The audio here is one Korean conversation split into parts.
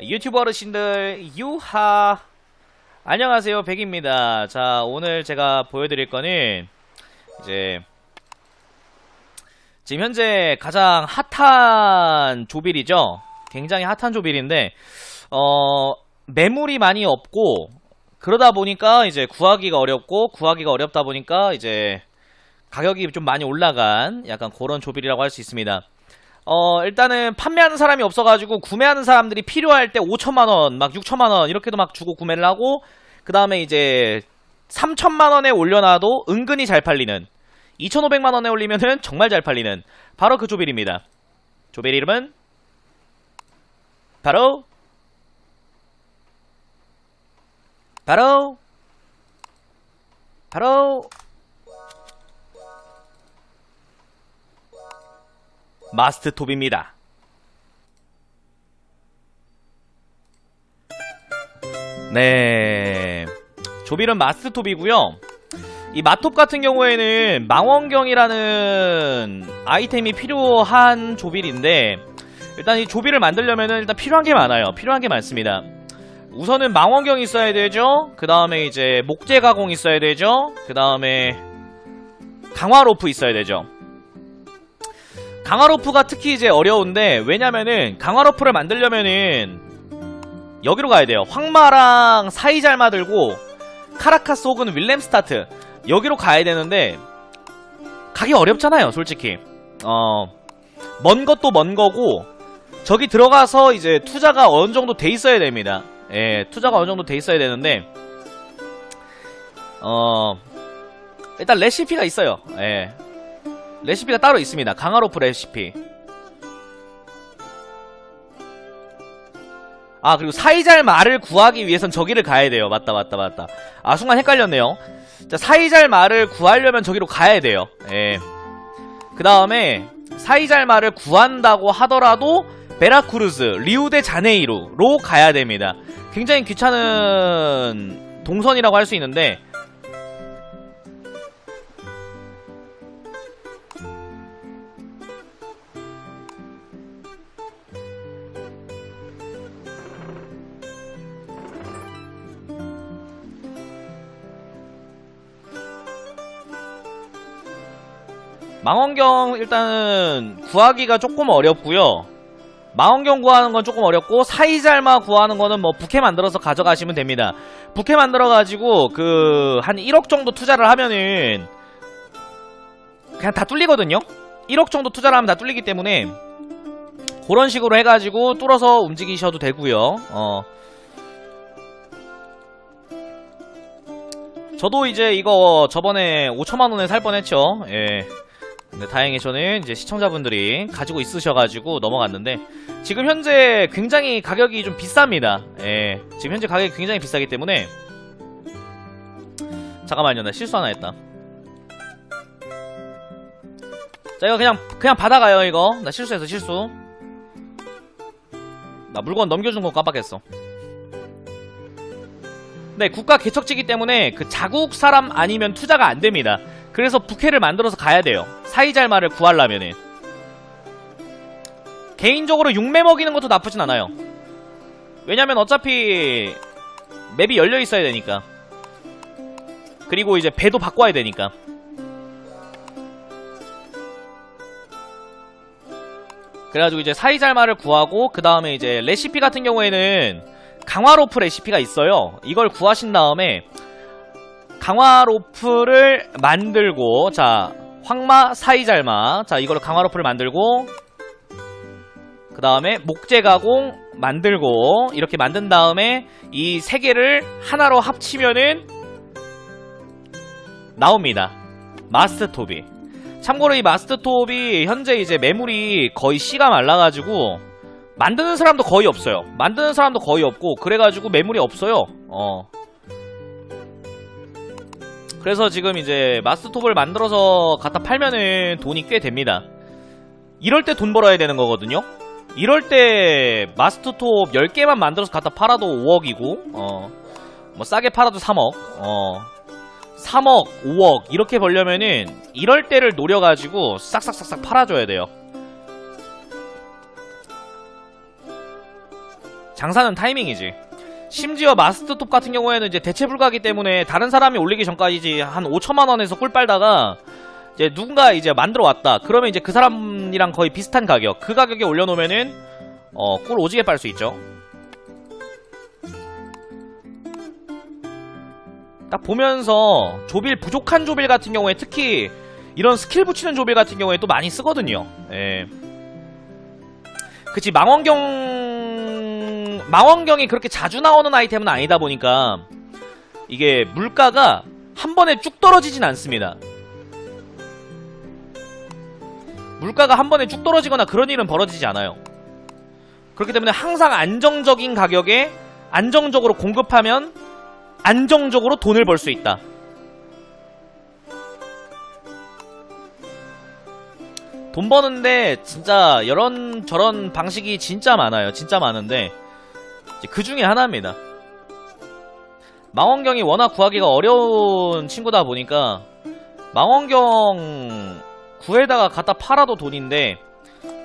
유튜버 어르신들 유하. 안녕하세요 백입니다. 자 오늘 제가 보여드릴 거는 이제 지금 현재 가장 핫한 조빌이죠? 굉장히 핫한 조빌인데 어 매물이 많이 없고 그러다 보니까 이제 구하기가 어렵고 구하기가 어렵다 보니까 이제 가격이 좀 많이 올라간 약간 그런 조빌이라고 할 수 있습니다 어, 일단은 판매하는 사람이 없어가지고 구매하는 사람들이 필요할 때 5천만 원, 막 6천만 원 이렇게도 막 주고 구매를 하고 그 다음에 이제 3천만 원에 올려놔도 은근히 잘 팔리는 2,500만 원에 올리면은 정말 잘 팔리는 바로 그 조빌입니다. 조빌 이름은 바로 바로 바로 마스트 톱입니다. 네. 조빌은 마스트 톱이고요. 이 마톱 같은 경우에는 망원경이라는 아이템이 필요한 조빌인데 일단 이 조빌을 만들려면은 일단 필요한 게 많아요. 필요한 게 많습니다. 우선은 망원경이 있어야 되죠. 그 다음에 이제 목재 가공 있어야 되죠. 그 다음에 강화 로프 있어야 되죠. 강화로프가 특히 이제 어려운데 왜냐면은 강화로프를 만들려면은 여기로 가야 돼요. 황마랑 사이잘마 들고 카라카스 혹은 윌렘 스타트 여기로 가야 되는데 가기 어렵잖아요 솔직히. 어 먼 것도 먼 거고 저기 들어가서 이제 투자가 어느 정도 돼 있어야 됩니다. 예 투자가 어느 정도 돼 있어야 되는데 어 일단 레시피가 있어요. 예 레시피가 따로 있습니다. 강화로프 레시피. 아 그리고 사이잘 말을 구하기 위해선 저기를 가야 돼요. 맞다 맞다 맞다. 아 순간 헷갈렸네요. 자 사이잘 말을 구하려면 저기로 가야 돼요. 예. 그 다음에 사이잘 말을 구한다고 하더라도 베라크루즈, 리우데 자네이루로 가야 됩니다. 굉장히 귀찮은 동선이라고 할 수 있는데 망원경 일단은 구하기가 조금 어렵고요. 망원경 구하는 건 조금 어렵고 사이잘마 구하는 거는 뭐 부캐 만들어서 가져가시면 됩니다. 부캐 만들어 가지고 그 한 1억 정도 투자를 하면은 그냥 다 뚫리거든요. 1억 정도 투자를 하면 다 뚫리기 때문에 그런 식으로 해가지고 뚫어서 움직이셔도 되고요. 어. 저도 이제 이거 저번에 5천만 원에 살 뻔했죠. 예. 근데 다행히 저는 이제 시청자분들이 가지고 있으셔가지고 넘어갔는데 지금 현재 굉장히 가격이 좀 비쌉니다. 예, 지금 현재 가격이 굉장히 비싸기 때문에 잠깐만요, 나 실수 하나 했다. 자 이거 그냥 그냥 받아가요 이거 나 실수했어 실수. 나 물건 넘겨준 거 깜빡했어. 네, 국가 개척지기 때문에 그 자국 사람 아니면 투자가 안 됩니다. 그래서 부캐를 만들어서 가야 돼요. 사이잘마를 구하려면은. 개인적으로 육매 먹이는 것도 나쁘진 않아요. 왜냐면 어차피 맵이 열려 있어야 되니까. 그리고 이제 배도 바꿔야 되니까. 그래가지고 이제 사이잘마를 구하고 그 다음에 이제 레시피 같은 경우에는 강화로프 레시피가 있어요. 이걸 구하신 다음에 강화 로프를 만들고 자 황마 사이잘마. 자 이걸로 강화 로프를 만들고 그 다음에 목재 가공 만들고 이렇게 만든 다음에 이 세 개를 하나로 합치면은 나옵니다. 마스터톱이 참고로 이 마스터톱이 현재 이제 매물이 거의 씨가 말라가지고 만드는 사람도 거의 없어요. 만드는 사람도 거의 없고 그래가지고 매물이 없어요. 어 그래서 지금 이제 마스톱을 만들어서 갖다 팔면은 돈이 꽤 됩니다. 이럴 때 돈 벌어야 되는 거거든요. 이럴 때 마스터톱 10개만 만들어서 갖다 팔아도 5억이고 어. 뭐 싸게 팔아도 3억. 어. 3억, 5억 이렇게 벌려면은 이럴 때를 노려 가지고 싹싹싹싹 팔아 줘야 돼요. 장사는 타이밍이지. 심지어 마스터톱 같은 경우에는 이제 대체 불가기 때문에 다른 사람이 올리기 전까지 한 5천만 원에서 꿀 빨다가 이제 누군가 이제 만들어 왔다. 그러면 이제 그 사람이랑 거의 비슷한 가격. 그 가격에 올려놓으면은 어, 꿀 오지게 빨 수 있죠. 딱 보면서 조빌 부족한 조빌 같은 경우에 특히 이런 스킬 붙이는 조빌 같은 경우에 또 많이 쓰거든요. 예. 그치 망원경 망원경이 그렇게 자주 나오는 아이템은 아니다 보니까 이게 물가가 한 번에 쭉 떨어지진 않습니다. 물가가 한 번에 쭉 떨어지거나 그런 일은 벌어지지 않아요. 그렇기 때문에 항상 안정적인 가격에 안정적으로 공급하면 안정적으로 돈을 벌 수 있다. 돈 버는데 진짜 이런 저런 방식이 진짜 많아요. 진짜 많은데 그 중에 하나입니다. 망원경이 워낙 구하기가 어려운 친구다 보니까 망원경 구에다가 갖다 팔아도 돈인데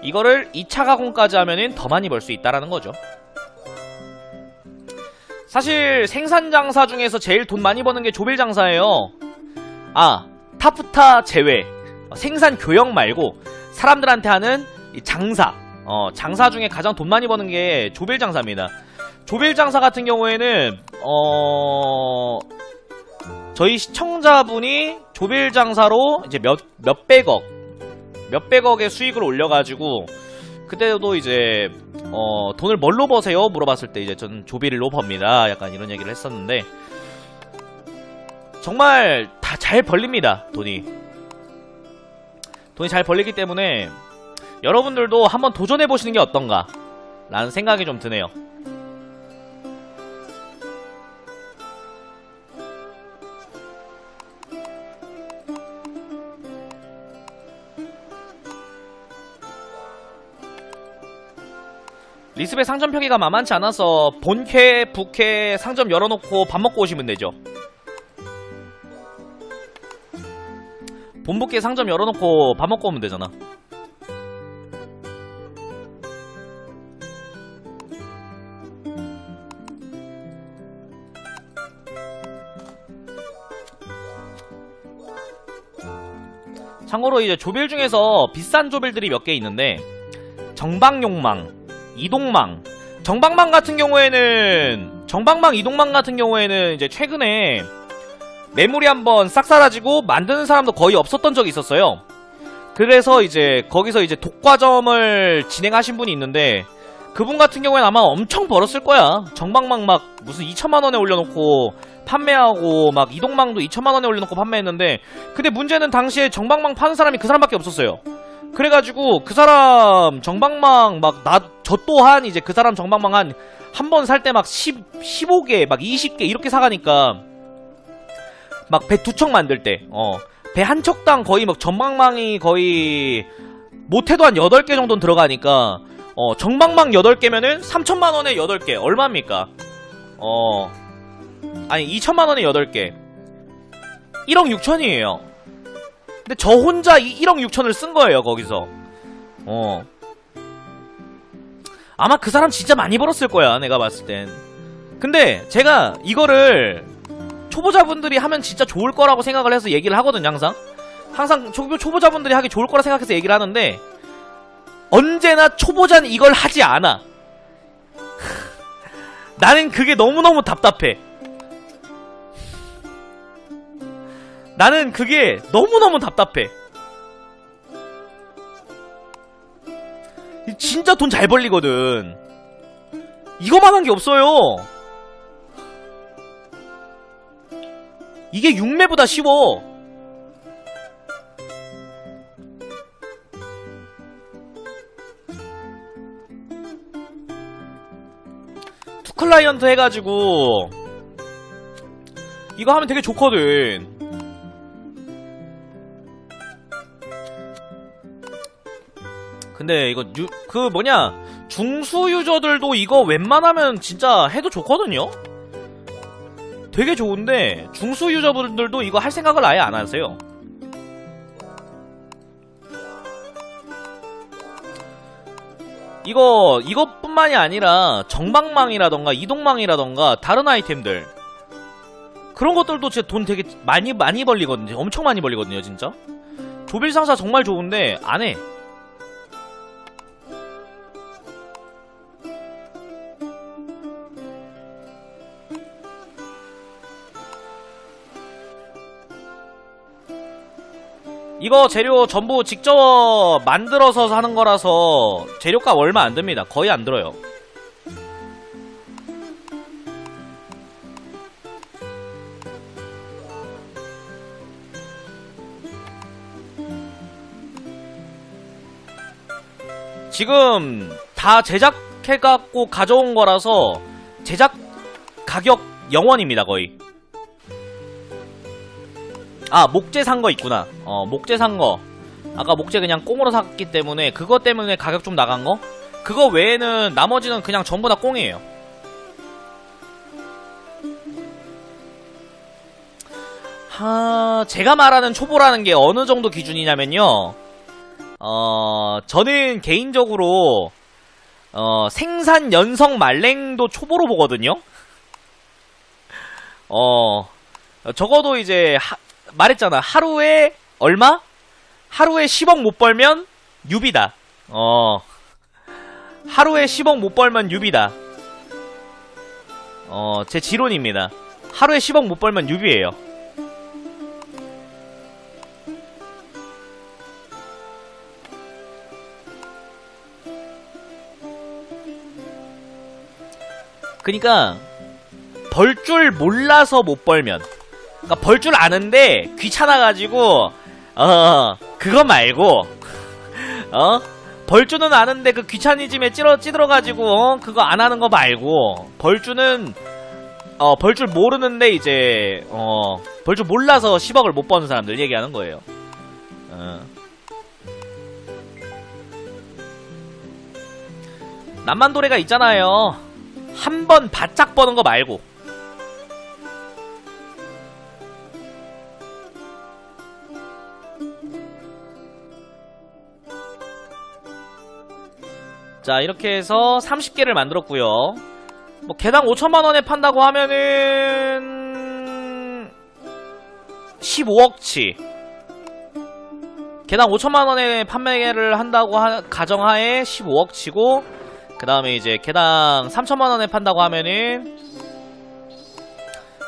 이거를 2차 가공까지 하면은 더 많이 벌 수 있다라는 거죠. 사실 생산 장사 중에서 제일 돈 많이 버는 게 조빌 장사예요. 아, 타프타 제외. 생산 교역 말고 사람들한테 하는 이 장사. 어, 장사 중에 가장 돈 많이 버는 게 조빌 장사입니다. 조빌 장사 같은 경우에는 어 저희 시청자분이 조빌 장사로 이제 몇 몇백억 몇백억의 수익을 올려가지고 그때도 이제 어 돈을 뭘로 버세요? 물어봤을 때 이제 저는 조빌로 법니다. 약간 이런 얘기를 했었는데 정말 다 잘 벌립니다 돈이. 돈이 잘 벌리기 때문에 여러분들도 한번 도전해 보시는 게 어떤가 라는 생각이 좀 드네요 리스베 상점 평이가 만만치 않아서 본캐, 부캐 상점 열어놓고 밥 먹고 오시면 되죠. 본부캐 상점 열어놓고 밥 먹고 오면 되잖아. 참고로 이제 조빌 중에서 비싼 조빌들이 몇 개 있는데 정방욕망, 이동망. 정방망 같은 경우에는 정방망 이동망 같은 경우에는 이제 최근에 매물이 한번 싹 사라지고 만드는 사람도 거의 없었던 적이 있었어요. 그래서 이제 거기서 이제 독과점을 진행하신 분이 있는데 그분 같은 경우에는 아마 엄청 벌었을 거야. 정방망 막 무슨 2천만 원에 올려놓고 판매하고 막 이동망도 2천만 원에 올려놓고 판매했는데 근데 문제는 당시에 정방망 파는 사람이 그 사람밖에 없었어요. 그래가지고 그 사람 정방망 막 나 저 또한 이제 그 사람 정방망 한 한 번 살 때막 10, 15개 막 20개 이렇게 사가니까 막 배 두 척 만들 때 어. 배 한 척당 거의 막 전방망이 거의 못해도 한 8개 정도는 들어가니까 어 정방망 8개면은 3천만 원에 8개. 얼마입니까? 어. 아니 2천만 원에 8개. 1억 6천이에요 근데 저 혼자 이 1억 6천을 쓴 거예요, 거기서. 어. 아마 그 사람 진짜 많이 벌었을 거야, 내가 봤을 땐. 근데 제가 이거를 초보자분들이 하면 진짜 좋을 거라고 생각을 해서 얘기를 하거든요, 항상. 항상 초, 초보자분들이 하기 좋을 거라 생각해서 얘기를 하는데, 언제나 초보자는 이걸 하지 않아. 나는 그게 너무너무 답답해. 나는 그게 너무너무 답답해. 진짜 돈 잘 벌리거든. 이거만 한 게 없어요. 이게 6매보다 쉬워. 투클라이언트 해가지고 이거 하면 되게 좋거든. 근데 이거 유, 그 뭐냐 중수 유저들도 이거 웬만하면 진짜 해도 좋거든요. 되게 좋은데 중수 유저분들도 이거 할 생각을 아예 안 하세요. 이거 이것뿐만이 아니라 정방망이라던가 이동망이라던가 다른 아이템들 그런 것들도 진짜 돈 되게 많이 많이 벌리거든요. 엄청 많이 벌리거든요, 진짜. 조빌 상사 정말 좋은데 안 해. 이거 재료 전부 직접 만들어서 하는 거라서 재료값 얼마 안 듭니다. 거의 안 들어요. 지금 다 제작해갖고 가져온 거라서 제작 가격 0원입니다, 거의. 아, 목재 산 거 있구나. 어, 목재 산 거. 아까 목재 그냥 꽁으로 샀기 때문에 그것 때문에 가격 좀 나간 거? 그거 외에는 나머지는 그냥 전부 다 꽁이에요. 하, 제가 말하는 초보라는 게 어느 정도 기준이냐면요. 어, 저는 개인적으로 어, 생산 연성 말랭도 초보로 보거든요. 어, 적어도 이제 하- 말했잖아. 하루에 얼마? 하루에 10억 못 벌면 유비다. 어. 하루에 10억 못 벌면 유비다. 어, 제 지론입니다. 하루에 10억 못 벌면 유비예요. 그니까 벌 줄 몰라서 못 벌면 그러니까 벌 줄 아는데 귀찮아가지고 어 그거 말고 어 벌주는 아는데 그 귀차니즘에 찌러 찌들어가지고 어 그거 안 하는 거 말고 벌주는 어 벌줄 모르는데 이제 어 벌줄 몰라서 10억을 못 버는 사람들 얘기하는 거예요. 어. 남만도래가 있잖아요. 한 번 바짝 버는 거 말고 자 이렇게 해서 30개를 만들었고요. 뭐 개당 5천만원에 판다고 하면은 15억치. 개당 5천만원에 판매를 한다고 하- 가정하에 15억치고 그 다음에 이제 개당 3천만원에 판다고 하면은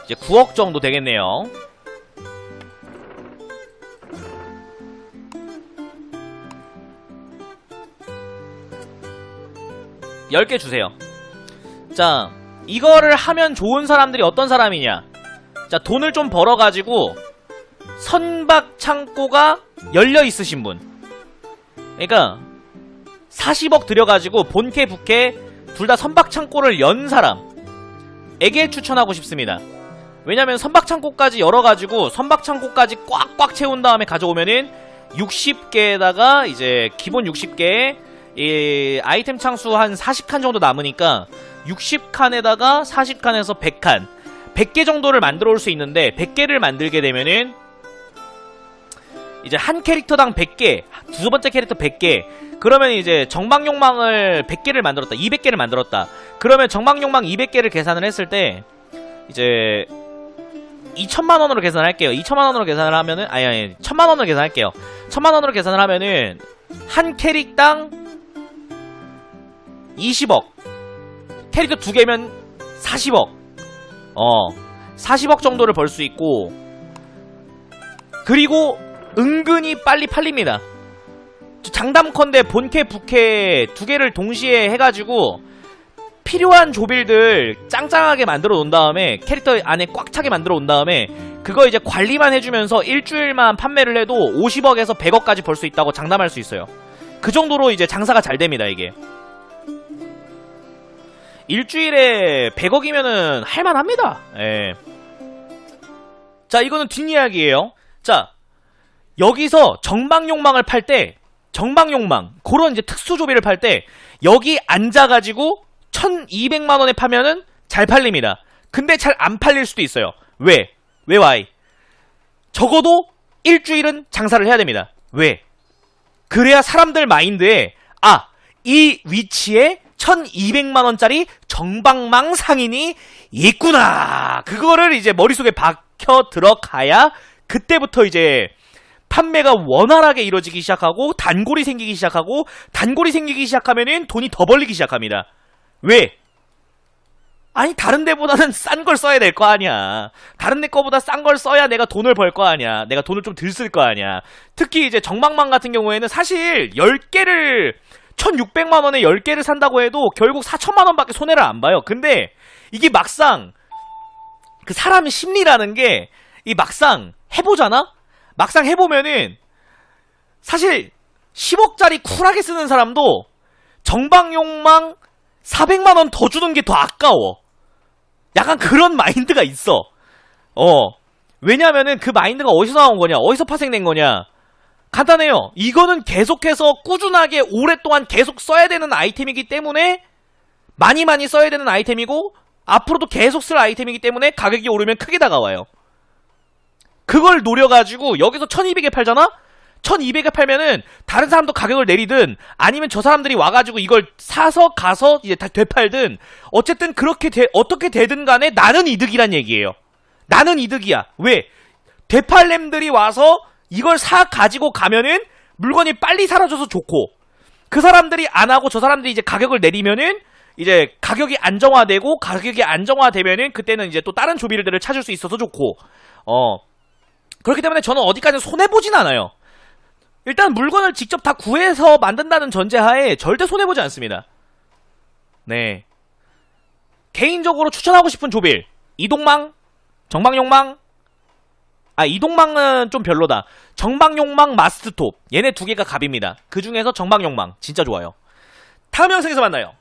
이제 9억 정도 되겠네요 10개 주세요. 자, 이거를 하면 좋은 사람들이 어떤 사람이냐? 자, 돈을 좀 벌어가지고 선박 창고가 열려 있으신 분. 그러니까 40억 들여가지고 본캐 부캐 둘 다 선박 창고를 연 사람에게 추천하고 싶습니다. 왜냐면 선박 창고까지 열어가지고 선박 창고까지 꽉꽉 채운 다음에 가져오면은 60개에다가 이제 기본 60개에 이 아이템 창수 한 40칸 정도 남으니까 60칸에다가 40칸에서 100칸 100개 정도를 만들어 올 수 있는데 100개를 만들게 되면은 이제 한 캐릭터당 100개 두 번째 캐릭터 100개 그러면 이제 정방욕망을 100개를 만들었다 200개를 만들었다. 그러면 정방욕망 200개를 계산을 했을 때 이제 2천만 원으로 계산할게요. 2천만 원으로 계산을 하면은 아니 아니 1000만 원으로 계산할게요. 1000만 원으로 계산을 하면은 한 캐릭당 20억. 캐릭터 두 개면 40억. 어. 40억 정도를 벌 수 있고 그리고 은근히 빨리 팔립니다. 장담컨대 본캐 부캐 두 개를 동시에 해가지고 필요한 조빌들 짱짱하게 만들어 놓은 다음에 캐릭터 안에 꽉 차게 만들어 온 다음에 그거 이제 관리만 해주면서 일주일만 판매를 해도 50억에서 100억까지 벌 수 있다고 장담할 수 있어요. 그 정도로 이제 장사가 잘 됩니다, 이게. 일주일에 100억이면은 할만합니다. 예. 자, 이거는 뒷이야기예요. 자, 여기서 정방욕망을 팔 때, 정방욕망, 그런 이제 특수조비를 팔 때, 여기 앉아가지고 1200만원에 파면은 잘 팔립니다. 근데 잘 안 팔릴 수도 있어요. 왜? 왜 와이? 적어도 일주일은 장사를 해야 됩니다. 왜? 그래야 사람들 마인드에, 아, 이 위치에 1200만 원짜리 정방망 상인이 있구나. 그거를 이제 머릿속에 박혀 들어가야 그때부터 이제 판매가 원활하게 이루어지기 시작하고 단골이 생기기 시작하고 단골이 생기기 시작하면은 돈이 더 벌리기 시작합니다. 왜? 아니 다른 데보다는 싼 걸 써야 될 거 아니야. 다른 데 거보다 싼 걸 써야 내가 돈을 벌 거 아니야. 내가 돈을 좀 덜 쓸 거 아니야. 특히 이제 정방망 같은 경우에는 사실 10개를 1600만 원에 10개를 산다고 해도 결국 4천만 원밖에 손해를 안 봐요. 근데 이게 막상 그 사람 심리라는 게 이 막상 해보잖아? 막상 해보면은 사실 10억짜리 쿨하게 쓰는 사람도 정방용망 400만 원 더 주는 게 더 아까워. 약간 그런 마인드가 있어. 어. 왜냐면은 그 마인드가 어디서 나온 거냐? 어디서 파생된 거냐? 간단해요. 이거는 계속해서 꾸준하게 오랫동안 계속 써야 되는 아이템이기 때문에 많이 많이 써야 되는 아이템이고 앞으로도 계속 쓸 아이템이기 때문에 가격이 오르면 크게 다가와요. 그걸 노려가지고 여기서 1200에 팔잖아? 1200에 팔면은 다른 사람도 가격을 내리든 아니면 저 사람들이 와가지고 이걸 사서 가서 이제 다 되팔든 어쨌든 그렇게 돼- 어떻게 되든 간에 나는 이득이란 얘기예요. 나는 이득이야. 왜? 되팔렘들이 와서 이걸 사 가지고 가면은 물건이 빨리 사라져서 좋고 그 사람들이 안 하고 저 사람들이 이제 가격을 내리면은 이제 가격이 안정화되고 가격이 안정화되면은 그때는 이제 또 다른 조비들을 찾을 수 있어서 좋고 어 그렇기 때문에 저는 어디까지 손해 보진 않아요. 일단 물건을 직접 다 구해서 만든다는 전제하에 절대 손해 보지 않습니다. 네. 개인적으로 추천하고 싶은 조빌 이동망, 정방용망. 아 이동망은 좀 별로다. 정방용망 마스트톱 얘네 두 개가 갑입니다. 그 중에서 정방용망 진짜 좋아요. 다음 영상에서 만나요.